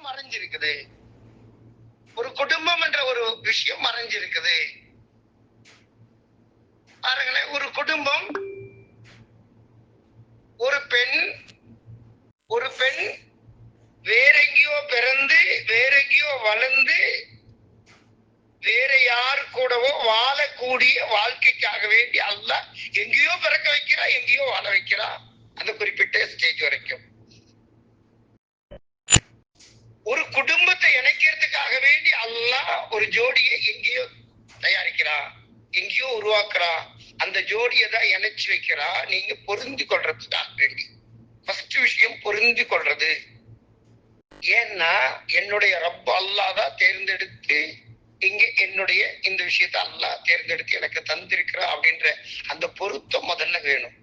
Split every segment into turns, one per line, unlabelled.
விஷயம் மறைஞ்சிருக்குது. ஒரு குடும்பம் என்ற ஒரு விஷயம் மறைஞ்சிருக்குது. பாருங்களேன் ஒரு குடும்பம் ஒரு பெண் ஒரு பெண் வேற எங்கேயோ பிறந்து வேறெங்கேயோ வளர்ந்து வேற யாரு கூடவோ வாழக்கூடிய வாழ்க்கைக்காக வேண்டி அல்ல எங்கேயோ பிறக்க வைக்கிறா எங்கேயோ வாழ வைக்கிறா. அந்த குறிப்பிட்ட ஸ்டேஜ் வரைக்கும் ஒரு குடும்பத்தை இணைக்கிறதுக்காக வேண்டி அல்லாஹ் ஒரு ஜோடியை எங்கேயோ தயாரிக்கிறா எங்கேயோ உருவாக்குறா அந்த ஜோடியை தான் இணைச்சு வைக்கிறா. நீங்க பொருந்தி தான் வேண்டி ஃபர்ஸ்ட் விஷயம் பொருந்தி கொள்றது. ஏன்னா என்னுடைய ரப்ப அல்லாஹ் தான் தேர்ந்தெடுத்து இங்க என்னுடைய இந்த விஷயத்தை அல்லா தேர்ந்தெடுத்து எனக்கு தந்திருக்கிறா அப்படின்ற அந்த பொருத்தம் முதல்ல வேணும்.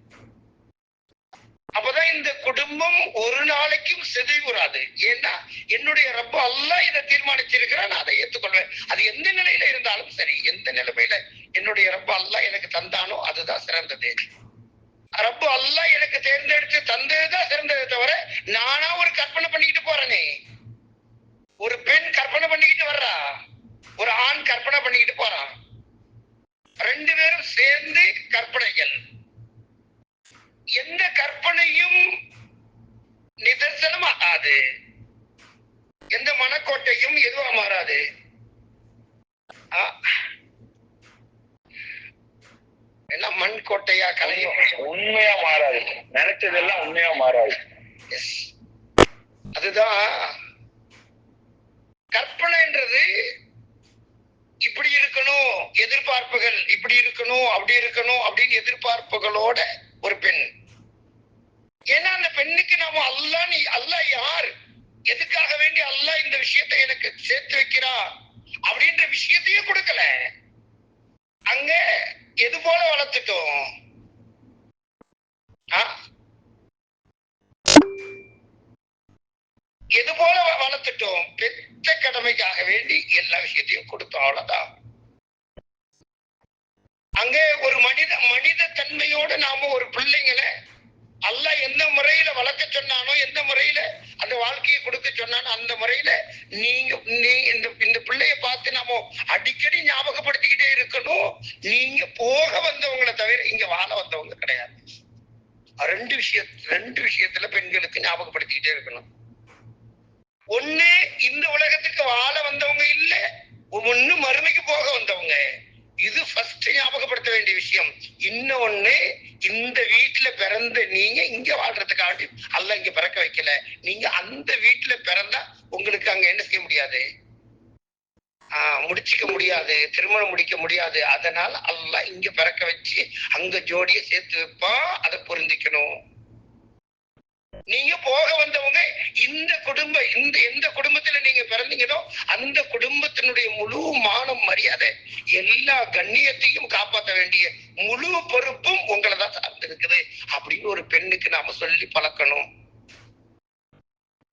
குடும்பம் ஒரு நாளைக்கும் சிதைவுறாது ஏன்னா என்னுடைய ரப்ப அல்லாஹ் இதை தீர்மானிச்சிருக்கிறேன் நான் அதை ஏத்துக்கொள்வேன் அது எந்த நிலையில இருந்தாலும் சரி எந்த நிலைமையில என்னுடைய ரப்ப அல்லாஹ் எனக்கு தந்தானோ அதுதான் சிறந்தது. ரப்பு அல்லாஹ் எனக்கு தேர்ந்தெடுத்து தந்ததுதான் சிறந்தது தவிர நானா ஒரு கற்பனை பண்ணிக்கிட்டு போறேனே. ஒரு பெண் கற்பனை பண்ணிக்கிட்டு வர்றா? ஒரு ஆண் கற்பனை பண்ணிக்கிட்டு போறான் ரெண்டு பேரும் சேர்ந்து கற்பனைகள். எந்த கற்பனையும் நிதர்சனமாகாது எந்த மனக்கோட்டையும் எதுவா மாறாது. எல்லாம் மண் கோட்டையா கலையும்.
உண்மையா மாறாது. நினைச்சதெல்லாம் உண்மையா மாறாது.
அதுதான் கற்பனைன்றது இப்படி இருக்கணும் எதிர்பார்ப்புகள் இப்படி இருக்கணும் அப்படி இருக்கணும் அப்படின்னு எதிர்பார்ப்புகளோட ஒரு பெண். ஏன்னா அந்த பெண்ணுக்கு நாம அல்லா நீ அல்லா யார்? எதுக்காக வேண்டி அல்லா இந்த விஷயத்தை எனக்கு சேர்த்து வைக்கிறா? அப்படின்ற விஷயத்தையும் கொடுக்கல. அங்க எது போல வளர்த்துட்டோம்? ஆ? எது போல வளர்த்துட்டோம்? பெத்த கடமைக்காக வேண்டி எல்லா விஷயத்தையும் கொடுத்தோம். அவ்வளவுதான். அங்க ஒரு மனித மனித தன்மையோட நாம ஒரு பிள்ளைங்களை அல்ல எந்த முறையில வளர்க்க சொன்னானோ எந்த முறையில அந்த வாழ்க்கையை கொடுக்க சொன்னானோ அந்த முறையில நீங்க நீ இந்த இந்த பிள்ளைய பார்த்து நாம அடிக்கடி ஞாபகப்படுத்திக்கிட்டே இருக்கணும். நீங்க போக வந்தவங்களை தவிர இங்க வாழ வந்தவங்க கிடையாது. ரெண்டு விஷய ரெண்டு விஷயத்துல பெண்களுக்கு ஞாபகப்படுத்திக்கிட்டே இருக்கணும். ஒண்ணு இந்த உலகத்துக்கு வாழ வந்தவங்க இல்ல ஒண்ணு மறுமைக்கு போக வந்தவங்க. இது ஃபர்ஸ்ட் ஞாபகப்படுத்த வேண்டிய விஷயம். இன்னொன்னு இந்த வீட்டுல பிறந்த நீங்க இங்க வாழ்றதுக்காண்டி அல்ல இங்க பிறக்க வைக்கல. நீங்க அந்த வீட்டுல பிறந்தா உங்களுக்கு அங்க என்ன செய்ய முடியாது? ஆஹ் முடிச்சுக்க முடியாது திருமணம் முடிக்க முடியாது. அதனால அல்ல இங்க பிறக்க வச்சு அங்க ஜோடியை சேர்த்து வைப்பா அதை புரிஞ்சுக்கணும். நீங்க போக வந்தவங்க இந்த குடும்ப இந்த எந்த குடும்பத்துல நீங்க பிறந்தீங்களோ அந்த குடும்பத்தினுடைய முழு மானம் மரியாதை எல்லா கண்ணியத்தையும் காப்பாற்ற வேண்டிய முழு பொறுப்பும் உங்களை தான் சார்ந்து இருக்குது அப்படின்னு ஒரு பெண்ணுக்கு நாம சொல்லி பழக்கணும்.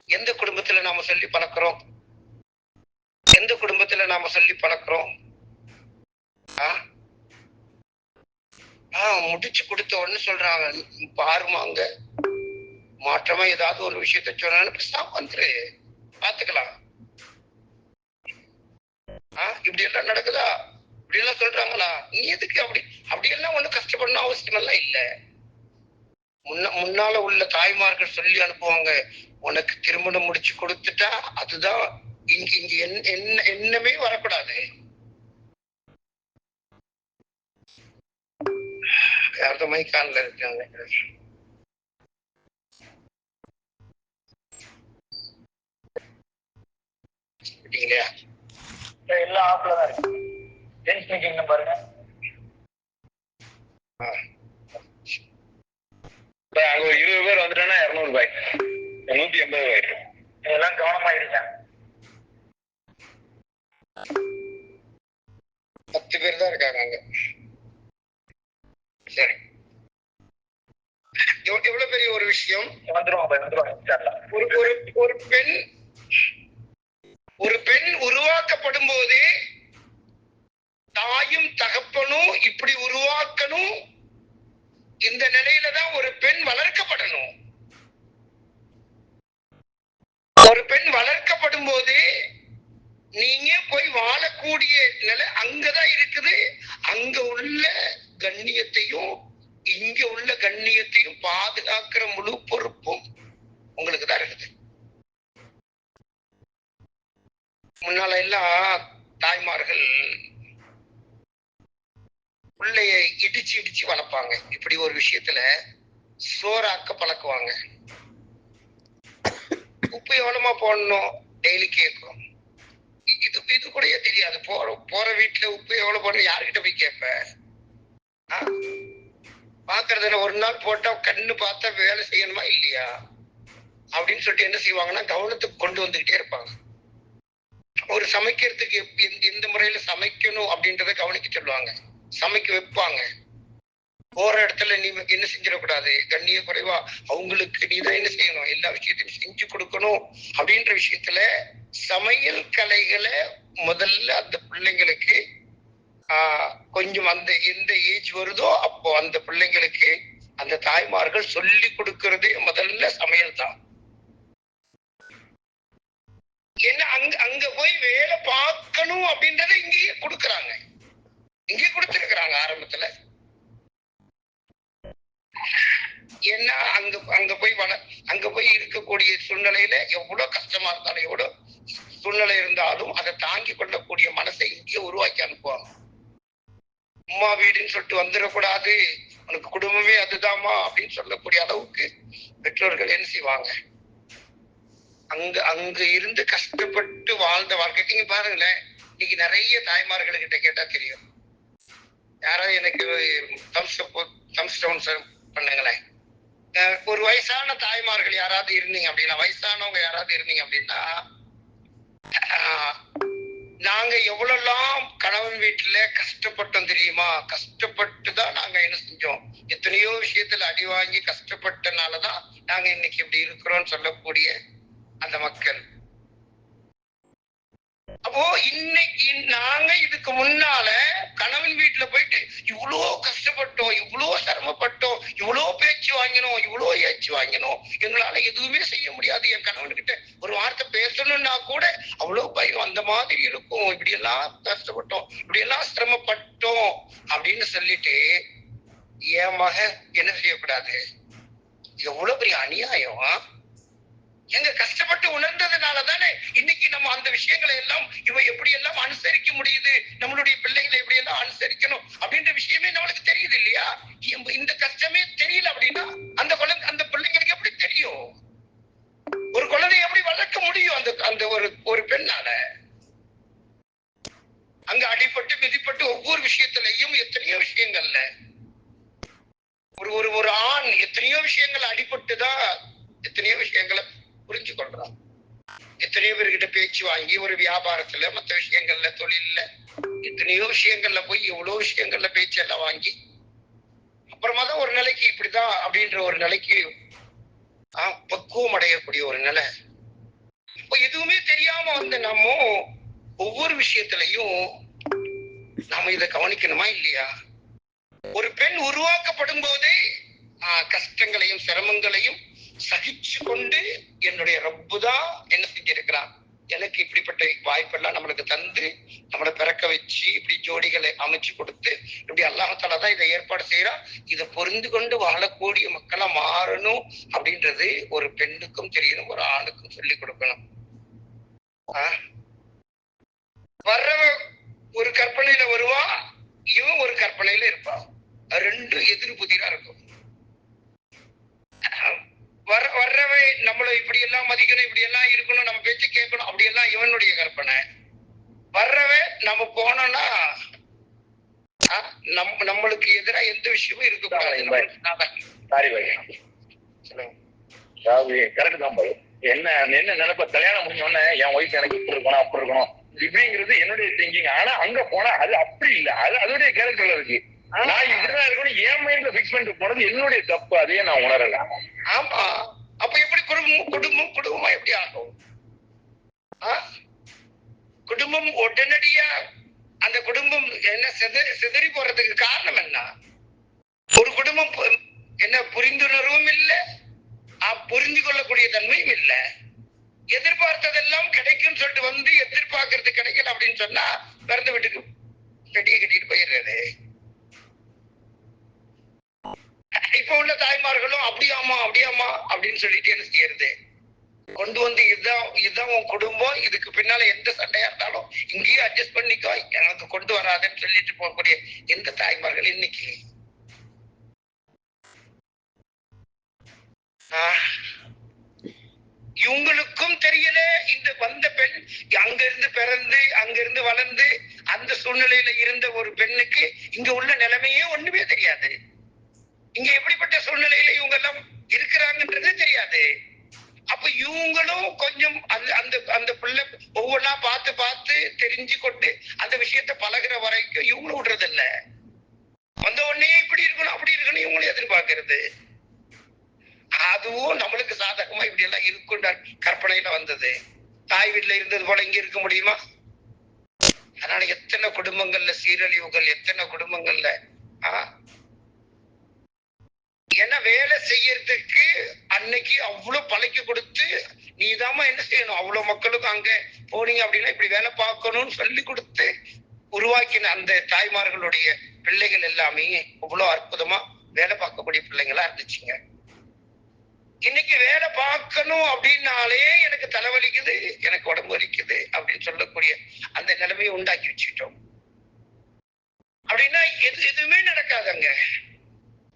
எந்த குடும்பத்துல நாம சொல்லி பழக்கிறோம்? எந்த குடும்பத்துல நாம சொல்லி பழக்கிறோம்? ஆஹ் முடிச்சு கொடுத்த உடனே சொல்றாங்க பாருமாங்க மாற்றமா ஏதாவது ஒரு விஷயத்த சொன்னாலும் பேசாம வந்துரு பாத்துக்கலாம். ஆஹ் இப்படி எல்லாம் நடக்குதா? இப்படி எல்லாம் சொல்றாங்களா? நீ எதுக்கு அப்படி அப்படி எல்லாம் ஒண்ணு கஷ்டப்படணும் அவசியம் எல்லாம் இல்ல. முன்ன முன்னால உள்ள தாய்மார்கள் சொல்லி அனுப்புவாங்க. உனக்கு திருமணம் முடிச்சு கொடுத்துட்டா அதுதான் இங்க இங்க என்- என்ன என்னமே வரக்கூடாது. யார்தோ மைக்கான்ல இருக்காங்க. இல்லையா
எல்லாம் ஆப்ல தான் இருக்கு. ஜென்ஸ் மீட்டிங் பாருங்க. அங்க ஒரு இருபது பேர் வந்துட்டோம்னா இருநூறு ரூபாய் நூத்தி எண்பது ரூபாய். இதெல்லாம் கவனமா இருக்கேன்
பத்து பேர் தான் இருக்காங்க அங்க சரி எவ்வ- எவ்வளவு பெரிய ஒரு விஷயம்
வந்துருவாங்க பாய் வந்துருவாங்க இன்ஷால்லா.
ஒரு ஒரு ஒரு பெண் ஒரு பெண் உருவாக்கப்படும் போது தாயும் தகப்பனும் இப்படி உருவாக்கணும் இந்த நிலையில தான் ஒரு பெண் வளர்க்கப்படும் போது நீங்க போய் வாழக்கூடிய நிலை அங்கதான் இருக்குது. அங்க உள்ள கண்ணியத்தையும் இங்க உள்ள கண்ணியத்தையும் பாதுகாக்கிற முழு பொறுப்பும் உங்களுக்கு தான் இருக்குது. முன்னால எல்லாம் தாய்மார்கள் பிள்ளைய இடிச்சு இடிச்சு வளர்ப்பாங்க. இப்படி ஒரு விஷயத்துல சோறாக்க பழக்குவாங்க. உப்பு எவ்வளோமா போடணும். டெய்லி கேட்கும். இது இது கூடயே தெரியாது. போற போற வீட்டுல உப்பு எவ்வளவு போடணும் யாருக்கிட்ட போய் கேட்ப? பாக்குறதுல ஒரு நாள் போட்டா கண்ணு பார்த்தா வேலை செய்யணுமா இல்லையா? அப்படின்னு சொல்லிட்டு என்ன செய்வாங்கன்னா கவனத்துக்கு கொண்டு வந்துகிட்டே இருப்பாங்க. ஒரு சமைக்கிறதுக்கு எப்- எந்த முறையில சமைக்கணும் அப்படின்றத கவனிக்க சொல்லுவாங்க. சமைக்க வைப்பாங்க. போற இடத்துல நீ என்ன செஞ்சிடக்கூடாது? கண்ணிய குறைவா அவங்களுக்கு நீ தான் என்ன செய்யணும்? எல்லா விஷயத்தையும் செஞ்சு கொடுக்கணும். அப்படின்ற விஷயத்துல சமையல் கலைகளை முதல்ல அந்த பிள்ளைங்களுக்கு ஆஹ், கொஞ்சம் அந்த எந்த ஏஜ் வருதோ அப்போ அந்த பிள்ளைங்களுக்கு அந்த தாய்மார்கள் சொல்லி கொடுக்கறதே முதல்ல சமையல் தான். என்ன அங்க அங்க போய் வேலை பார்க்கணும் அப்படின்றத இங்கேயே கொடுக்கறாங்க. இங்கே கொடுத்துருக்குறாங்க ஆரம்பத்துல. ஏன்னா அங்க அங்க போய் வள அங்க போய் இருக்கக்கூடிய சூழ்நிலையில எவ்வளவு கஷ்டமா இருந்தாலும் எவ்வளவு சூழ்நிலை இருந்தாலும் அதை தாங்கி கொள்ளக்கூடிய மனசை இங்கே உருவாக்கி அனுப்புவாங்க அம்மா வீடுன்னு சொல்லிட்டு வந்துடக்கூடாது உனக்கு குடும்பமே அதுதாம்மா அப்படின்னு சொல்லக்கூடிய அளவுக்கு பெற்றோர்கள் என்ன செய்வாங்க அங்க அங்க இருந்து கஷ்டப்பட்டு வாழ்ந்த வாழ்க்கை நீங்க பாருங்களேன் இன்னைக்கு நிறைய தாய்மார்கள் கிட்ட கேட்டா தெரியும் யாராவது எனக்கு தம்ஸ் தம்ஸ் டவுன் பண்ணுங்களேன் ஒரு வயசான தாய்மார்கள் யாராவது இருந்தீங்க அப்படின்னா வயசானவங்க யாராவது இருந்தீங்க அப்படின்னா ஆஹ் நாங்க எவ்வளவுலாம் கணவன் வீட்டுல கஷ்டப்பட்டோம் தெரியுமா? கஷ்டப்பட்டு தான் நாங்க என்ன செஞ்சோம்? எத்தனையோ விஷயத்துல அடி வாங்கி கஷ்டப்பட்டனாலதான் நாங்க இன்னைக்கு இப்படி இருக்கிறோம்னு சொல்லக்கூடிய அந்த மக்கள். அப்போ இன்னைக்கு நாங்க இதுக்கு முன்னால கணவன் வீட்டுல போயிட்டு இவ்வளோ கஷ்டப்பட்டோம் இவ்வளோ சிரமப்பட்டோம் இவ்வளோ பேச்சு வாங்கினோம் இவ்வளோ ஏச்சு வாங்கினோம். எங்களால எதுவுமே செய்ய முடியாது. என் கணவன் கிட்ட ஒரு வார்த்தை பேசணும்னா கூட அவ்வளோ பயம். அந்த மாதிரி இருக்கும். இப்படி எல்லாம் கஷ்டப்பட்டோம் இப்படி எல்லாம் சிரமப்பட்டோம் அப்படின்னு சொல்லிட்டு என் மக என்ன செய்யக்கூடாது? எவ்வளவு பெரிய அநியாயம் ஆ? எங்க கஷ்டப்பட்டு உணர்ந்ததுனால தானே இன்னைக்கு நம்ம அந்த விஷயங்களை எல்லாம் இவ எப்படி எல்லாம் அனுசரிக்க முடியுது? நம்மளுடைய பிள்ளைகளை எப்படி எல்லாம் அனுசரிக்கணும்? அப்படின்ற விஷயமே நம்மளுக்கு தெரியுது இல்லையா? இந்த- கஷ்டமே தெரியல அப்படின்னா அந்த குழந்தை அந்த பிள்ளைங்களுக்கு எப்படி தெரியும்? ஒரு குழந்தைய எப்படி வளர்க்க முடியும் அந்த அந்த ஒரு ஒரு பெண்ணால? அங்க அடிபட்டு மிதிப்பட்டு ஒவ்வொரு விஷயத்திலையும் எத்தனையோ விஷயங்கள்ல. ஒரு ஒரு ஒரு ஆண் எத்தனையோ விஷயங்கள் அடிபட்டு தான் எத்தனையோ விஷயங்களை புரிஞ்சு கொள்றான் எத்தனையோ பேர்கிட்ட பேச்சு வாங்கி ஒரு வியாபாரத்துல மத்த விஷயங்கள்ல தொழில்ல எத்தனையோ விஷயங்கள்ல போய் இவ்வளவு விஷயங்கள்ல பேச்செல்லாம் வாங்கி அப்புறமா தான் ஒரு நிலைக்கு இப்படிதான் அப்படின்ற ஒரு நிலைக்கு ஆஹ், பக்குவம் அடையக்கூடிய ஒரு நிலை. இப்போ எதுவுமே தெரியாம வந்து நம்ம ஒவ்வொரு விஷயத்திலையும் நாம இதை கவனிக்கணுமா இல்லையா? ஒரு பெண் உருவாக்கப்படும் போதே ஆஹ், கஷ்டங்களையும் சிரமங்களையும் சகிச்சு கொண்டு என்னுடைய ரப்புதா என்ன செஞ்சிருக்கிறான்? எனக்கு இப்படிப்பட்ட வாய்ப்பெல்லாம் நம்மளுக்கு தந்து நம்மளை பிறக்க வச்சு இப்படி ஜோடிகளை அமைச்சு கொடுத்து இப்படி அல்லாஹால தான் இதை ஏற்பாடு செய்யறான் இதை புரிந்து கொண்டு வாழக்கூடிய மக்களா மாறணும் அப்படின்றது ஒரு பெண்ணுக்கும் தெரியணும் ஒரு ஆணுக்கும் சொல்லி கொடுக்கணும். ஆஹ்? வர்றவன் ஒரு கற்பனையில வருவான் இவன் ஒரு கற்பனையில இருப்பான் ரெண்டும் எதிர் புதிரா இருக்கும். வர வர்றவன் நம்மள இப்படி எல்லாம் மதிக்கணும் இப்படி எல்லாம் இருக்கணும் நம்ம பேச்சு கேட்கணும் அப்படி எல்லாம் இவனுடைய கற்பனை. வர்றவன் நம்ம போனோம்னா நம் நம்மளுக்கு எதிரா எந்த விஷயமும் இருக்கக்கூடாது
கரெக்ட் தான் பாரு என்ன என்ன நினைப்ப? கல்யாணம் முடிஞ்ச உடனே என் ஒய்ஃப் எனக்கு இப்படி இருக்கணும் அப்படி இருக்கணும். இப்படிங்கிறது என்னுடைய திங்கிங் ஆனா அங்க போனா அது அப்படி இல்ல. அது அதோடைய கேரக்டர்ல இருக்கு. நான் இப்படிதான் இருக்கணும் என் மைண்ட்ல பிக்ஸ் பண்ணிட்டு போனது என்னுடைய தப்பு. அதையே நான் உணரல.
ஆமா. அப்ப எப்படி குடும்பம் குடும்பம் குடும்பமா எப்படி ஆகும்? ஆ? குடும்பம் உடனடியா அந்த குடும்பம் என்ன சிதறி சிதறி போறதுக்கு காரணம் என்ன? ஒரு குடும்பம் பு- என்ன புரிந்துணர்வும் இல்லை புரிந்து கொள்ளக்கூடிய தன்மையும் இல்லை. எதிர்பார்த்ததெல்லாம் கிடைக்கும்னு சொல்லிட்டு வந்து எதிர்பார்க்கறது கிடைக்கல அப்படின்னு சொன்னா பிறந்த வீட்டுக்கு பெட்டியை கட்டிட்டு போயிடுறது இப்ப உள்ள தாய்மார்களும் அப்படியாமா அப்படியாமா அப்படின்னு சொல்லிட்டு என்ன செய்யறது கொண்டு வந்து இதுதான் இதுதான் உன் குடும்பம் இதுக்கு பின்னால எந்த சண்டையா இருந்தாலும் இங்கேயே அட்ஜஸ்ட் பண்ணிக்கோ. எனக்கு கொண்டு வராதுன்னு சொல்லிட்டு போகக்கூடிய எந்த தாய்மார்கள் இன்னைக்கு? ஆஹ், இவங்களுக்கும் தெரியல இந்த வந்த பெண் அங்க இருந்து பிறந்து அங்க இருந்து வளர்ந்து அந்த சூழ்நிலையில இருந்த ஒரு பெண்ணுக்கு இங்க உள்ள நிலைமையே ஒண்ணுமே தெரியாது. இங்க எப்படிப்பட்ட சூழ்நிலையில இவங்க எல்லாம் இருக்கிறாங்கன்றது தெரியாது. அப்ப இவங்களும் கொஞ்சம் அந்த அந்த அந்த பிள்ளை ஒவ்வொன்னா பார்த்து பார்த்து தெரிஞ்சு கொண்டு அந்த விஷயத்த பழகுற வரைக்கும் இவங்களும் விடுறது இல்ல வந்த உடனே இப்படி இருக்கணும் அப்படி இருக்கணும் இவங்களும் எதிர்பார்க்கறது. அதுவும் நம்மளுக்கு சாதகமா இப்படி எல்லாம் இருக்கும் கற்பனையில வந்தது. தாய் வீட்டுல இருந்தது போல இங்க இருக்க முடியுமா? அதனால எத்தனை குடும்பங்கள்ல சீரழிவுகள் எத்தனை குடும்பங்கள்ல ஆஹ் ஏன்னா வேலை செய்யறதுக்கு அன்னைக்கு அவ்வளவு பழக்கி கொடுத்து நீதாம்மா என்ன செய்யணும்? அவ்வளவு மக்களுக்கும் அங்க போனீங்க அப்படின்னா இப்படி வேலை பார்க்கணும்னு சொல்லி கொடுத்து உருவாக்கின அந்த தாய்மார்களுடைய பிள்ளைகள் எல்லாமே அவ்வளவு அற்புதமா வேலை பார்க்கக்கூடிய பிள்ளைங்களா இருந்துச்சுங்க. இன்னைக்கு வேலை பார்க்கணும் அப்படின்னாலே எனக்கு தலைவலிக்குது எனக்கு உடம்பு வலிக்குது அப்படின்னு சொல்லக்கூடிய அந்த நிலைமையை உண்டாக்கி வச்சுட்டோம் அப்படின்னா எது எதுவுமே நடக்காதங்க.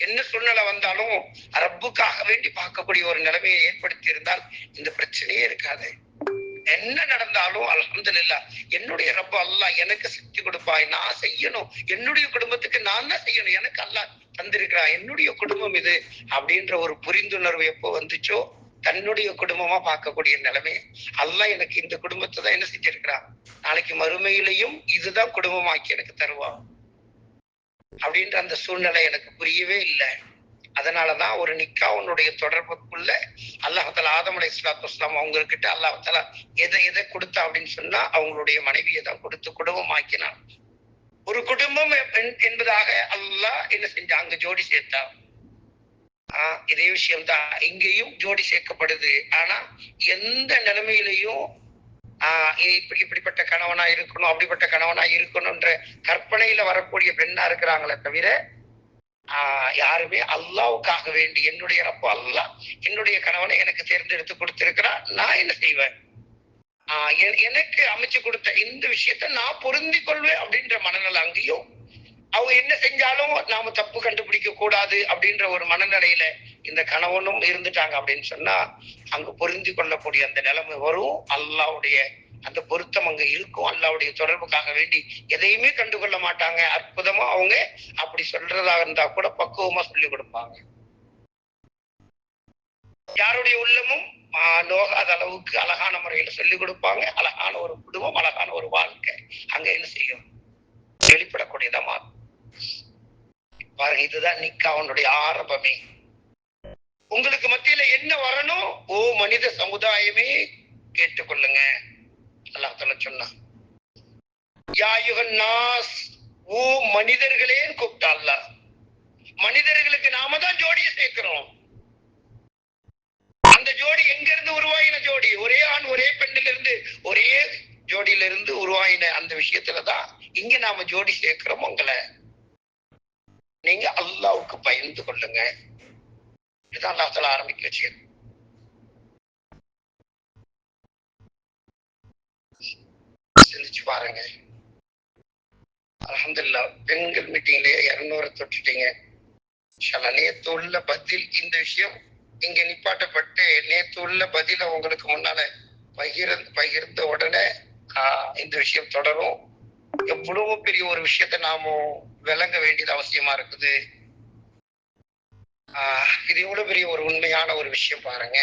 என்ன சூழ்நிலை வந்தாலும் ரப்புக்காக வேண்டி பார்க்கக்கூடிய ஒரு நிலைமையை ஏற்படுத்தி இருந்தால் இந்த பிரச்சனையே இருக்காது. என்ன நடந்தாலும் அல்ஹம்துலில்லாஹ் என்னுடைய ரப்ப அல்லா எனக்கு சக்தி கொடுப்பாய் நான் செய்யணும். என்னுடைய குடும்பத்துக்கு நான் தான் செய்யணும். எனக்கு அல்லாஹ் தந்திருக்கிறான். என்னுடைய குடும்பம் இது அப்படின்ற ஒரு புரிந்துணர்வு எப்போ வந்துச்சோ தன்னுடைய குடும்பமா பார்க்கக்கூடிய நிலைமை. அல்லாஹ் எனக்கு இந்த குடும்பத்தை தான் என்ன செஞ்சிருக்கிறான். நாளைக்கு மறுமையிலையும் இதுதான் குடும்பமாக்கி எனக்கு தருவான். அப்படின்ற அந்த சூழ்நிலை எனக்கு புரியவே இல்லை. அதனாலதான் ஒரு நிக்காவுனுடைய தொடர்புக்குள்ள அல்லாஹால ஆதம் அலை இஸ்லாத்து இஸ்லாம் அவங்க கிட்ட அல்லாஹால எதை எதை கொடுத்தா அப்படின்னு சொன்னா அவங்களுடைய மனைவியை தான் கொடுத்து குடும்பமாக்கினான். ஒரு குடும்பம் என்பதாக அல்லாஹ் என்ன செஞ்சா அங்க ஜோடி சேர்த்தா ஆஹ் இதே விஷயம்தான். இங்கேயும் ஜோடி சேர்க்கப்படுது. ஆனா எந்த நிலைமையிலையும் இப்படி இப்படிப்பட்ட கணவனா இருக்கணும் அப்படிப்பட்ட கணவனா இருக்கணும்ன்ற கற்பனையில வரக்கூடிய பெண்ணா இருக்கிறாங்களே தவிர ஆஹ் யாருமே அல்லாவுக்காக வேண்டி என்னுடைய ரப்ப அல்லாஹ் என்னுடைய கணவனை எனக்கு தேர்ந்தெடுத்து கொடுத்திருக்கிறான் நான் என்ன செய்வேன்? ஆஹ் எனக்கு அமைச்சு கொடுத்த இந்த விஷயத்த நான் பொருந்தி கொள்வேன் அப்படின்ற மனநல அங்கேயும் அவங்க என்ன செஞ்சாலும் நாம தப்பு கண்டுபிடிக்க கூடாது அப்படின்ற ஒரு மனநிலையில இந்த கணவனும் இருந்துட்டாங்க அப்படின்னு சொன்னா அங்க பொருந்தி கொள்ளக்கூடிய அந்த நிலைமை வரும். அல்லாவுடைய அந்த பொருத்தம் அங்க இருக்கும். அல்லாவுடைய தொடர்புக்காக வேண்டி எதையுமே கண்டுகொள்ள மாட்டாங்க. அற்புதமா அவங்க அப்படி சொல்றதா இருந்தா கூட பக்குவமா சொல்லி கொடுப்பாங்க. யாருடைய உள்ளமும் நோகாத அளவுக்கு அழகான முறையில சொல்லி கொடுப்பாங்க. அழகான ஒரு குடும்பம் அழகான ஒரு வாழ்க்கை அங்க என்ன செய்யும்? வெளிப்படக்கூடியதா மாறும். பாருங்க இதுதான் நிக்காவுனுடைய ஆரம்பமே. உங்களுக்கு மத்தியில என்ன வரணும்? ஓ மனித சமுதாயமே கேட்டுக்கொள்ளுங்க. அல்லாஹ் சொன்னா. சொன்னான் நாஸ் ஓ மனிதர்களே கூப்பிட்டா அல்லாஹ். மனிதர்களுக்கு நாம தான் ஜோடியை சேர்க்கிறோம். அந்த ஜோடி எங்க இருந்து உருவாகின ஜோடி? ஒரே ஆண் ஒரே பெண்ணில இருந்து ஒரே ஜோடியில இருந்து உருவாயின அந்த விஷயத்துலதான் இங்க நாம ஜோடி சேர்க்கிறோம் உங்களை நீங்க அல்லாவுக்கு பயந்து கொள்ளுங்க. இதுதான் அல்லாஹ் ஆரம்பிக்க வச்சு சிந்திச்சு பாருங்க. அலமதுல்லா பெண்கள் மீட்டிங்லயே இருநூறு தொட்டுட்டீங்க. நேத்து உள்ள பதில் இந்த விஷயம். இங்க நிப்பாட்டப்பட்டு நேத்து உள்ள பதில உங்களுக்கு முன்னால பகிர் பகிர்ந்த உடனே ஆஹ், இந்த விஷயம் தொடரும். எவ்வளவு பெரிய ஒரு விஷயத்த நாம விளங்க வேண்டியது அவசியமா இருக்குது? ஆஹ், இது எவ்வளவு பெரிய ஒரு உண்மையான ஒரு விஷயம் பாருங்க.